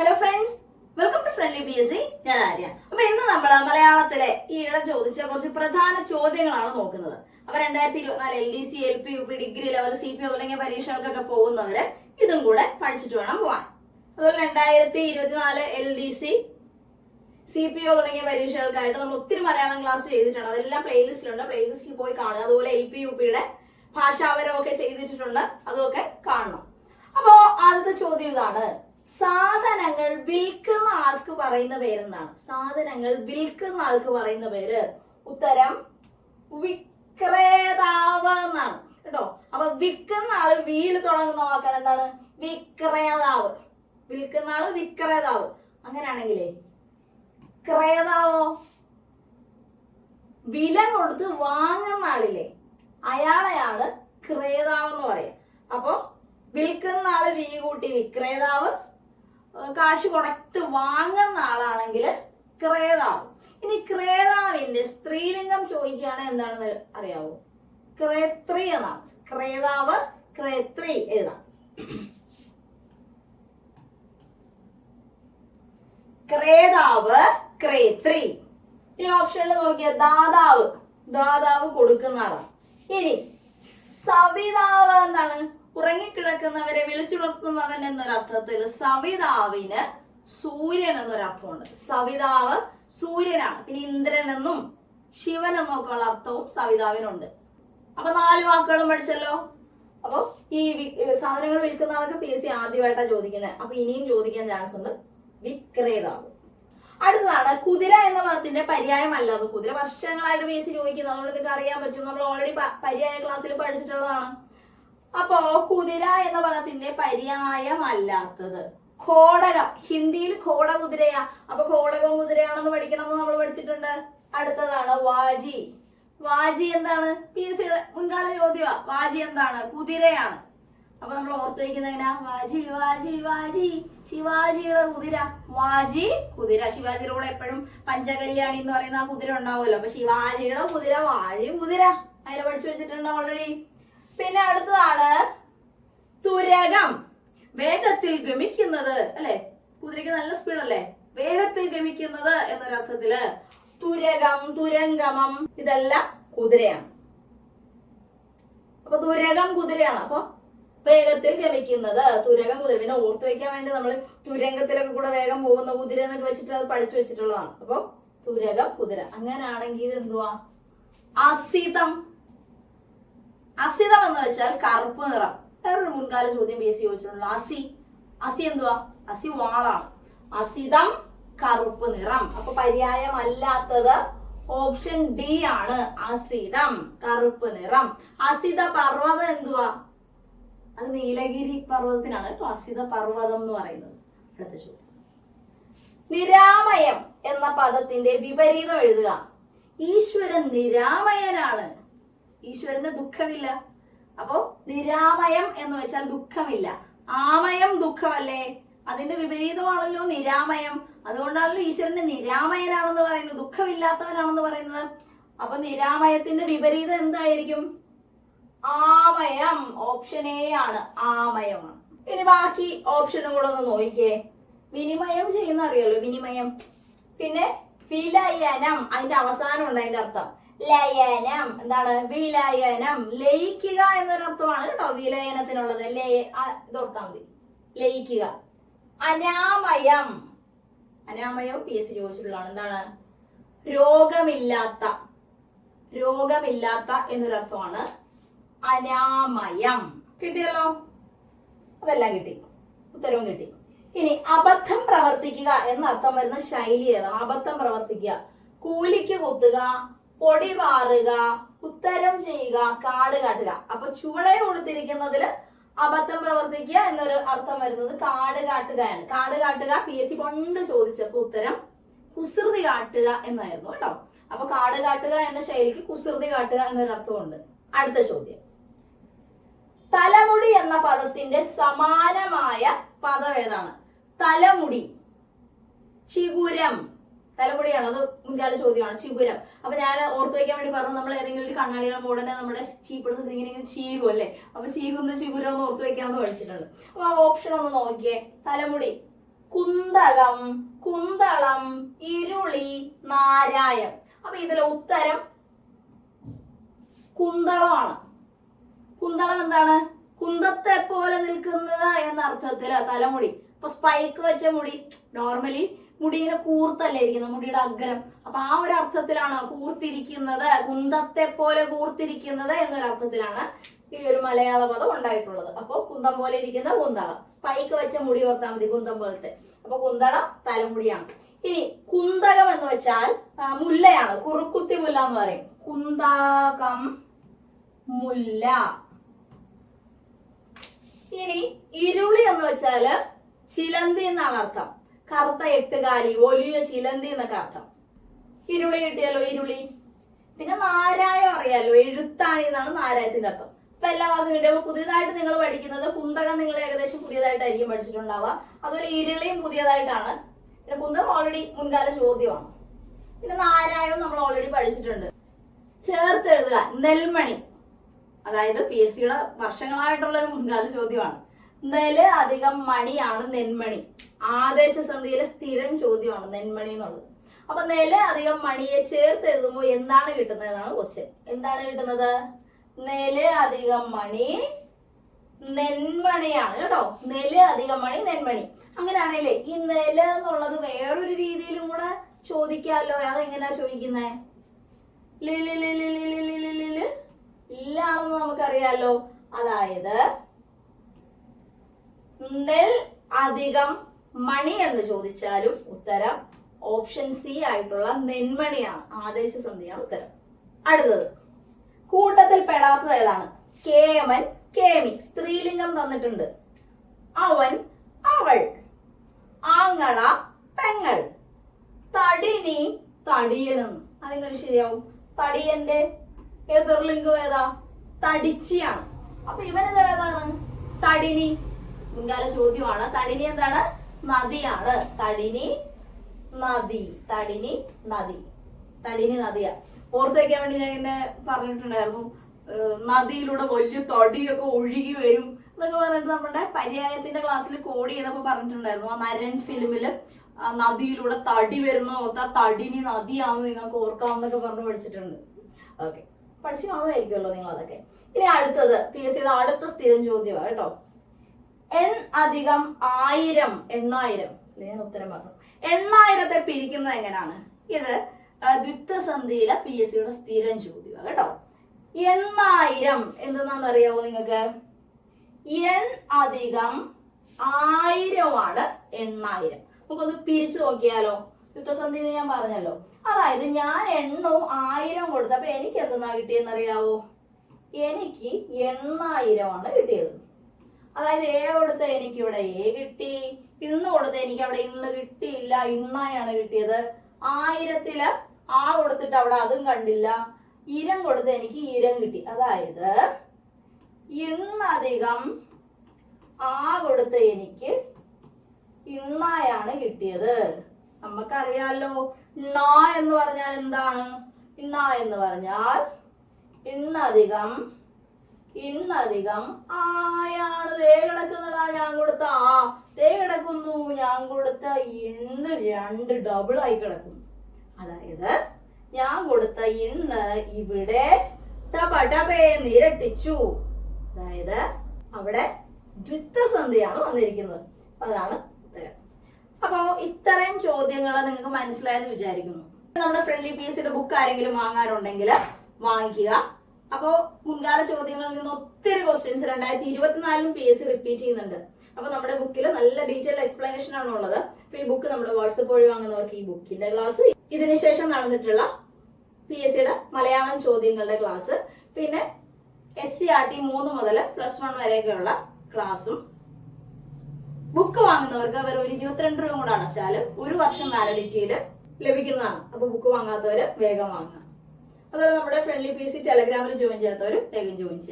Hello friends welcome to friendly P S C ഞാൻ ആര്യ. അപ്പൊ ഇന്ന് നമ്മൾ മലയാളത്തിലെ ഈയിടെ ചോദിച്ച കുറച്ച് പ്രധാന ചോദ്യങ്ങളാണ് നോക്കുന്നത്. അപ്പൊ രണ്ടായിരത്തി ഇരുപത്തിനാല് L D C L P U P degree level C P തുടങ്ങിയ പരീക്ഷകൾക്കൊക്കെ പോകുന്നവര് ഇതും കൂടെ പഠിച്ചിട്ട് വേണം പോവാൻ. അതുപോലെ രണ്ടായിരത്തി ഇരുപത്തിനാല് L D C C P O തുടങ്ങിയ പരീക്ഷകൾക്കായിട്ട് നമ്മൾ ഒത്തിരി മലയാളം ക്ലാസ് ചെയ്തിട്ടുണ്ട്. അതെല്ലാം പ്ലേലിസ്റ്റിലുണ്ട് പ്ലേലിസ്റ്റിൽ പോയി കാണുക. അതുപോലെ എൽ പി യു പിയുടെ ഭാഷാപരമൊക്കെ ചെയ്തിട്ടുണ്ട്. അതുമൊക്കെ കാണണം. അപ്പോ ആദ്യത്തെ ചോദ്യം ഇതാണ്. സാധനങ്ങൾ വിൽക്കുന്ന ആൾക്ക് പറയുന്ന പേരെന്താണ്? സാധനങ്ങൾ വിൽക്കുന്ന ആൾക്ക് പറയുന്ന പേര്. ഉത്തരം വിക്രേതാവ് എന്നാണ്. കേട്ടോ? അപ്പൊ വിൽക്കുന്ന ആൾ വീൽ തുടങ്ങുന്ന വാക്കാണ് എന്താണ്? വിക്രേതാവ്. വിൽക്കുന്ന ആൾ വിക്രേതാവ്. അങ്ങനെയാണെങ്കിലേ ക്രേതാവോ? വില കൊടുത്ത് വാങ്ങുന്ന ആളില്ലേ? അയാളെയാണ് ക്രേതാവ് എന്ന് പറയാം. അപ്പോ വിൽക്കുന്ന ആൾ വീ കൂട്ടി വിക്രേതാവ് കാശ് കൊടുത്ത് വാങ്ങുന്ന ആളാണെങ്കിൽ ക്രേതാവ്. ഇനി ക്രേതാവിന്റെ സ്ത്രീലിംഗം ചോദിക്കുകയാണ് എന്താണെന്ന് അറിയാവോ? ക്രേത്രി എന്നാണ്. ക്രേതാവ് ക്രേത്രി എഴുതാം. ക്രേതാവ് ക്രേത്രി. ഈ ഓപ്ഷനിൽ നോക്കിയ ദാതാവ്. ദാതാവ് കൊടുക്കുന്ന ആളാണ്. ഇനി സവിതാവ് എന്താണ്? ഉറങ്ങിക്കിടക്കുന്നവരെ വിളിച്ചുണർത്തുന്നവൻ എന്നൊരർത്ഥത്തിൽ സവിതാവിന് സൂര്യൻ എന്നൊരർത്ഥമുണ്ട്. സവിതാവ് സൂര്യനാണ്. പിന്നെ ഇന്ദ്രൻ എന്നും ശിവൻ എന്നും ഒക്കെ ഉള്ള അർത്ഥവും സവിതാവിനുണ്ട്. അപ്പൊ നാല് വാക്കുകളും പഠിച്ചല്ലോ? അപ്പൊ ഈ സാധനങ്ങൾ വിൽക്കുന്ന ആൾക്ക് പി എസ് സി ആദ്യമായിട്ടാണ് ചോദിക്കുന്നത് അപ്പൊ ഇനിയും ചോദിക്കാൻ ചാൻസ് ഉണ്ട്. വിക്രേതാവ്. അടുത്തതാണ് കുതിര എന്ന പദത്തിന്റെ പര്യായമല്ലാതെ കുതിര വർഷങ്ങളായിട്ട് പി എസ് സി ചോദിക്കുന്നത്. അതുകൊണ്ട് നിങ്ങൾക്ക് അറിയാൻ പറ്റും. നമ്മൾ ഓൾറെഡി പര്യായ ക്ലാസ്സിൽ പഠിച്ചിട്ടുള്ളതാണ്. അപ്പോ കുതിര എന്ന പദത്തിന്റെ പര്യായമല്ലാത്തത്. ഘോടകം. ഹിന്ദിയിൽ ഘോട കുതിരയാ അപ്പൊ ഘോടകം കുതിരയാണെന്ന് പഠിക്കണമെന്ന് നമ്മൾ പഠിച്ചിട്ടുണ്ട്. അടുത്തതാണ് വാജി. വാജി എന്താണ്? പി എസ് സിയുടെ മുൻകാല ചോദ്യമാ. വാജി എന്താണ്? കുതിരയാണ്. അപ്പൊ നമ്മൾ ഓർത്ത് വയ്ക്കുന്ന എങ്ങനെയാ വാജി വാജി വാജി. ശിവാജിയുടെ കുതിര. വാജി കുതിര. ശിവാജിയുടെ കൂടെ എപ്പോഴും പഞ്ചകല്യാണി എന്ന് പറയുന്ന ആ കുതിര ഉണ്ടാവുമല്ലോ. അപ്പൊ ശിവാജിയുടെ കുതിര വാജി കുതിര. അതിനെ പഠിച്ചു വെച്ചിട്ടുണ്ടോ ഓൾറെഡി. പിന്നെ അടുത്തതാണ് തുരകം. വേഗത്തിൽ ഗമിക്കുന്നത് അല്ലെ? കുതിരയ്ക്ക് നല്ല സ്പീഡല്ലേ? വേഗത്തിൽ ഗമിക്കുന്നത് എന്നൊരർത്ഥത്തിൽ തുരകം തുരങ്കമം ഇതെല്ലാം കുതിരയാണ്. അപ്പൊ തുരകം കുതിരയാണ്. അപ്പൊ വേഗത്തിൽ ഗമിക്കുന്നത് തുരകം കുതിര. പിന്നെ ഓർത്ത് വെക്കാൻ വേണ്ടി നമ്മൾ തുരങ്കത്തിലൊക്കെ കൂടെ വേഗം പോകുന്ന കുതിര എന്നൊക്കെ വെച്ചിട്ട് അത് പഠിച്ചു വെച്ചിട്ടുള്ളതാണ്. അപ്പൊ തുരകം കുതിര. അങ്ങനെയാണെങ്കിൽ ഇത് എന്തുവാ? അസിതം. അസിതം എന്ന് വെച്ചാൽ കറുപ്പ് നിറം. വേറൊരു മുൻകാല ചോദ്യം ബി എസ് സി ചോദിച്ചിട്ടുള്ള അസി. അസി എന്തുവാ? അസി വാളാണ് അസിതം കറുപ്പ് നിറം. അപ്പൊ പര്യായമല്ലാത്തത് ഓപ്ഷൻ ഡി ആണ്. അസിതം കറുപ്പ് നിറം. അസിത പർവതം എന്തുവാ? അത് നീലഗിരി പർവതത്തിനാണ് കേട്ടോ. അസിത പർവതം എന്ന് പറയുന്നത്. അടുത്ത ചോദ്യം. നിരാമയം എന്ന പദത്തിന്റെ വിപരീതം എഴുതുക. ഈശ്വരൻ നിരാമയനാണ്. ഈശ്വരന് ദുഃഖമില്ല. അപ്പോ നിരാമയം എന്ന് വെച്ചാൽ ദുഃഖമില്ല. ആമയം ദുഃഖമല്ലേ? അതിന്റെ വിപരീതമാണല്ലോ നിരാമയം. അതുകൊണ്ടാണല്ലോ ഈശ്വരന് നിരാമയനാണെന്ന് പറയുന്നത് ദുഃഖമില്ലാത്തവനാണെന്ന് പറയുന്നത്. അപ്പൊ നിരാമയത്തിന്റെ വിപരീതം എന്തായിരിക്കും? ആമയം ഓപ്ഷൻ എ ആണ് ആമയം. ഇനി ബാക്കി ഓപ്ഷനും കൂടെ ഒന്ന് നോക്കിക്കേ. വിനിമയം ചെയ്യുന്ന അറിയാലോ വിനിമയം. പിന്നെ വിലയനം അതിന്റെ അവസാനം ഉണ്ട് അതിന്റെ അർത്ഥം. ലയനം. എന്താണ്? വിലയനം. ലയിക്കുക എന്നൊരർത്ഥമാണ് കേട്ടോ വിലയനത്തിനുള്ളത്. ലയ ഇതോർത്താൽ മതി. ലയിക്കുക. അനാമയം. അനാമയം പി എസ് ചോദിച്ചിട്ടുള്ളതാണ്. എന്താണ്? രോഗമില്ലാത്ത രോഗമില്ലാത്ത എന്നൊരർത്ഥമാണ് അനാമയം. കിട്ടിയല്ലോ? അതെല്ലാം കിട്ടി. ഉത്തരവും കിട്ടി. ഇനി അബദ്ധം പ്രവർത്തിക്കുക എന്നർത്ഥം വരുന്ന ശൈലി ഏതാണ്? അബദ്ധം പ്രവർത്തിക്കുക. കൂലിക്ക് കുത്തുക പൊടി പാറുക ഉത്തരം ചെയ്യുക കാട് കാട്ടുക. അപ്പൊ ചുവടെ കൊടുത്തിരിക്കുന്നതിൽ അബദ്ധം പ്രവർത്തിക്കുക എന്നൊരു അർത്ഥം വരുന്നത് കാട് കാട്ടുകയാണ് കാട് കാട്ടുക പി എസ് സി കൊണ്ട് ചോദിച്ചപ്പോ ഉത്തരം കുസൃതി കാട്ടുക എന്നായിരുന്നു കേട്ടോ. അപ്പൊ കാട് കാട്ടുക എന്ന ശൈലിക്ക് കുസൃതി കാട്ടുക എന്നൊരു അർത്ഥമുണ്ട്. അടുത്ത ചോദ്യം. തലമുടി എന്ന പദത്തിന്റെ സമാനമായ പദം ഏതാണ്? തലമുടി ചിഗുരം തലമുടിയാണ്? അത് മുൻകാല ചോദ്യമാണ്. ചിഗുരം. അപ്പൊ ഞാൻ ഓർത്ത് വയ്ക്കാൻ വേണ്ടി പറഞ്ഞു നമ്മൾ ഏതെങ്കിലും ഒരു കണ്ണാടിയുടെ ഉടനെ നമ്മുടെ ചീപ്പെടുത്ത് ഇങ്ങനെ ഇങ്ങനെ ചീകും അല്ലേ? അപ്പൊ ചീകുന്ന ചിഗുരം ഒന്ന് ഓർത്ത് വെക്കാൻ പഠിച്ചിട്ടുണ്ട്. അപ്പൊ ആ ഓപ്ഷൻ ഒന്ന് നോക്കിയേ. തലമുടി. കുന്തളം കുന്തളം ഇരുളി നാരായം. അപ്പൊ ഇതിലെ ഉത്തരം കുന്തളമാണ്. കുന്തളം എന്താണ്? കുന്തത്തെ പോലെ നിൽക്കുന്നത് എന്ന അർത്ഥത്തിൽ തലമുടി. ഇപ്പൊ സ്പൈക്ക് വെച്ച മുടി. നോർമലി മുടി ഇങ്ങനെ കൂർത്തല്ലേ ഇരിക്കുന്നത് മുടിയുടെ അഗ്രം. അപ്പൊ ആ ഒരു അർത്ഥത്തിലാണ് കൂർത്തിരിക്കുന്നത് കുന്തത്തെ പോലെ കൂർത്തിരിക്കുന്നത് എന്നൊരു അർത്ഥത്തിലാണ് ഈ ഒരു മലയാള പദം ഉണ്ടായിട്ടുള്ളത്. അപ്പൊ കുന്തം പോലെ ഇരിക്കുന്ന കുന്തളം. സ്പൈക്ക് വെച്ച മുടി ഓർത്താൽ മതി കുന്തം പോലത്തെ. അപ്പൊ കുന്തളം തലമുടിയാണ്. ഇനി കുന്തകം എന്ന് വെച്ചാൽ മുല്ലയാണ്. കുറുക്കുത്തി മുല്ല എന്ന് പറയും. കുന്താകം മുല്ല. ഇനി ഇരുളി എന്ന് വെച്ചാൽ ചിലന്തി എന്നാണ് അർത്ഥം. കറുത്ത എട്ടുകാലി വലിയ ചിലന്തി എന്നൊക്കെ അർത്ഥം. ഇരുളി കിട്ടിയാലോ ഇരുളി? പിന്നെ നാരായം അറിയാലോ എഴുത്താണി എന്നാണ് നാരായത്തിന്റെ അർത്ഥം. ഇപ്പൊ എല്ലാ വാക്കും കിട്ടിയപ്പോ പുതിയതായിട്ട് നിങ്ങൾ പഠിക്കുന്നത് കുന്തകം നിങ്ങൾ ഏകദേശം പുതിയതായിട്ടായിരിക്കും പഠിച്ചിട്ടുണ്ടാവുക. അതുപോലെ ഇരുളിയും പുതിയതായിട്ടാണ്. പിന്നെ കുന്തകം ഓൾറെഡി മുൻകാല ചോദ്യമാണ്. പിന്നെ നാരായവും നമ്മൾ ഓൾറെഡി പഠിച്ചിട്ടുണ്ട്. ചേർത്ത് എഴുതുക നെൽമണി. അതായത് പി എസ് സിയുടെ വർഷങ്ങളായിട്ടുള്ള ഒരു മുൻകാല ചോദ്യമാണ്. നെൽ അധികം മണിയാണ് നെന്മണി ആദേശ സന്ധിയിലെ സ്ഥിരം ചോദ്യമാണ് നെന്മണി എന്നുള്ളത് അപ്പൊ നെൽ അധികം മണിയെ ചേർത്ത് എഴുതുമ്പോൾ എന്താണ് കിട്ടുന്നത് എന്നാണ് ക്വസ്റ്റ്യൻ എന്താണ് കിട്ടുന്നത് നെൽ അധികം മണി നെന്മണിയാണ് കേട്ടോ നെൽ അധികം മണി നെന്മണി അങ്ങനെയാണല്ലേ ഈ നെൽ എന്നുള്ളത് വേറൊരു രീതിയിലും കൂടെ ചോദിക്കാമല്ലോ അതെങ്ങനെയാ ചോദിക്കുന്നേ ലില്ലാണെന്ന് നമുക്കറിയാലോ അതായത് നെൽ അധികം മണി എന്ന് ചോദിച്ചാലും ഉത്തരം ഓപ്ഷൻ സി ആയിട്ടുള്ള നെന്മണിയാണ്. ആദേശ സന്ധിയാണ് ഉത്തരം. അടുത്തത്. കൂട്ടത്തിൽ പെടാത്തത് ഏതാണ്? കേമൻ കേമി. സ്ത്രീലിംഗം തന്നിട്ടുണ്ട്. അവൻ അവൾ. ആങ്ങള പെങ്ങൾ. തടിനി തടിയനെന്ന് അതെങ്ങനെ ശരിയാവും? തടിയന്റെ എതിർലിംഗം ഏതാ? തടിച്ചിയാണ്. അപ്പൊ ഇവൻ ഏതാണ്? തടിനി. മുൻകാല ചോദ്യമാണ്. തടിനി എന്താണ്? നദിയാണ്. തടിനി നദി. തടിനി നദി. തടിനി നദിയാ. ഓർത്ത് വെക്കാൻ വേണ്ടി ഞാൻ ഇങ്ങനെ പറഞ്ഞിട്ടുണ്ടായിരുന്നു. നദിയിലൂടെ വലിയ തടിയൊക്കെ ഒഴുകി വരും എന്നൊക്കെ പറഞ്ഞിട്ട് നമ്മുടെ പര്യായത്തിന്റെ ക്ലാസ്സിൽ കോഡ് ചെയ്തപ്പോ പറഞ്ഞിട്ടുണ്ടായിരുന്നു. ആ നരൻ ഫിലിമിൽ നദിയിലൂടെ തടി വരുന്ന ഓർത്ത് തടിനി നദിയാണെന്ന് നിങ്ങൾക്ക് ഓർക്കാമെന്നൊക്കെ പറഞ്ഞു പഠിച്ചിട്ടുണ്ട്. ഓക്കെ പഠിച്ചു കാണുമായിരിക്കുമല്ലോ നിങ്ങൾ അതൊക്കെ ഇനി അടുത്തത് പി എസ് സിയുടെ അടുത്ത സ്ഥിരം ചോദ്യമാണ് കേട്ടോ. എൺ അധികം ആയിരം എണ്ണായിരം ഞാൻ ഉത്തരം പറഞ്ഞു. എണ്ണായിരത്തെ പിരിക്കുന്നത് എങ്ങനെയാണ്? ഇത് ദ്വിത്വസന്ധിയിലെ പി എസ് സിയുടെ സ്ഥിരം ചോദ്യമാണ് കേട്ടോ. എണ്ണായിരം എന്തെന്നാണെന്നറിയാവോ നിങ്ങൾക്ക്? എൺ അധികം ആയിരമാണ് എണ്ണായിരം. നമുക്കൊന്ന് പിരിച്ചു നോക്കിയാലോ? യുദ്ധസന്ധി ഞാൻ പറഞ്ഞല്ലോ. അതായത് ഞാൻ എണ്ണവും ആയിരം കൊടുത്തു അപ്പൊ എനിക്ക് എന്തെന്നാ കിട്ടിയെന്നറിയാവോ? എനിക്ക് എണ്ണായിരമാണ് കിട്ടിയത്. അതായത് എ കൊടുത്ത എനിക്ക് ഇവിടെ എ കിട്ടി ഇണ്ണ് കൊടുത്ത എനിക്ക് അവിടെ ഇണ്ണ് കിട്ടിയില്ല ഇണ്ണായാണ് കിട്ടിയത്. ആയിരത്തിൽ ആ കൊടുത്തിട്ട് അവിടെ അതും കണ്ടില്ല. ഇരം കൊടുത്ത എനിക്ക് ഇരം കിട്ടി. അതായത് ഇണ്ണധികം ആ കൊടുത്ത എനിക്ക് ഇണ്ണായാണ് കിട്ടിയത്. നമുക്കറിയാലോ ഇണ്ണ എന്ന് പറഞ്ഞാൽ എന്താണ്? ഇണ്ണ എന്ന് പറഞ്ഞാൽ ഇണ്ണധികം ഇന്നധികം ആയാണ്. ദേ കിടക്കുന്നടാ ഞാൻ കൊടുത്ത ആ. ദേ കിടക്കുന്നു ഞാൻ കൊടുത്ത ഇന്ന് രണ്ട് ഡബിൾ ആയി കിടക്കുന്നു. അതായത് ഞാൻ കൊടുത്ത ഇന്ന് ഇവിടെ ടപടപേ നിരട്ടിച്ചു. അതായത് അവിടെ ദ്വിത്വസന്ധിയാണ് വന്നിരിക്കുന്നത്. അതാണ് ഉത്തരം. അപ്പോൾ ഇത്രയും ചോദ്യങ്ങൾ നിങ്ങൾക്ക് മനസ്സിലായെന്ന് വിചാരിക്കുന്നു. നമ്മുടെ ഫ്രണ്ട്ലി പി ബുക്ക് ആരെങ്കിലും വാങ്ങാനുണ്ടെങ്കിൽ വാങ്ങിക്കുക. അപ്പോൾ മുൻകാല ചോദ്യങ്ങളിൽ നിന്ന് ഒത്തിരി ക്വസ്റ്റ്യൻസ് രണ്ടായിരത്തി ഇരുപത്തിനാലിലും പി എസ് സി റിപ്പീറ്റ് ചെയ്യുന്നുണ്ട്. അപ്പൊ നമ്മുടെ ബുക്കിൽ നല്ല ഡീറ്റെയിൽഡ് എക്സ്പ്ലനേഷൻ ആണ് ഉള്ളത്. അപ്പൊ ഈ ബുക്ക് നമ്മുടെ വാട്സപ്പ് വഴി വാങ്ങുന്നവർക്ക് ഈ ബുക്കിന്റെ ക്ലാസ് ഇതിനുശേഷം നടന്നിട്ടുള്ള പി എസ് സിയുടെ മലയാളം ചോദ്യങ്ങളുടെ ക്ലാസ് പിന്നെ എസ് സി ആർ ടി മൂന്ന് മുതൽ പ്ലസ് വൺ വരെയൊക്കെയുള്ള ക്ലാസ്സും ബുക്ക് വാങ്ങുന്നവർക്ക് അവർ ഒരു ഇരുപത്തിരണ്ട് രൂപ കൂടെ അടച്ചാൽ ഒരു വർഷം വാലിഡിറ്റിയിൽ ലഭിക്കുന്നതാണ്. അപ്പൊ ബുക്ക് വാങ്ങാത്തവര് വേഗം വാങ്ങുക. അതുപോലെ നമ്മുടെ ഫ്രണ്ട്ലി പി സി ടെലഗ്രാമിൽ ജോയിൻ ചെയ്യാത്തവർ വേഗം ജോയിൻ ചെയ്യുക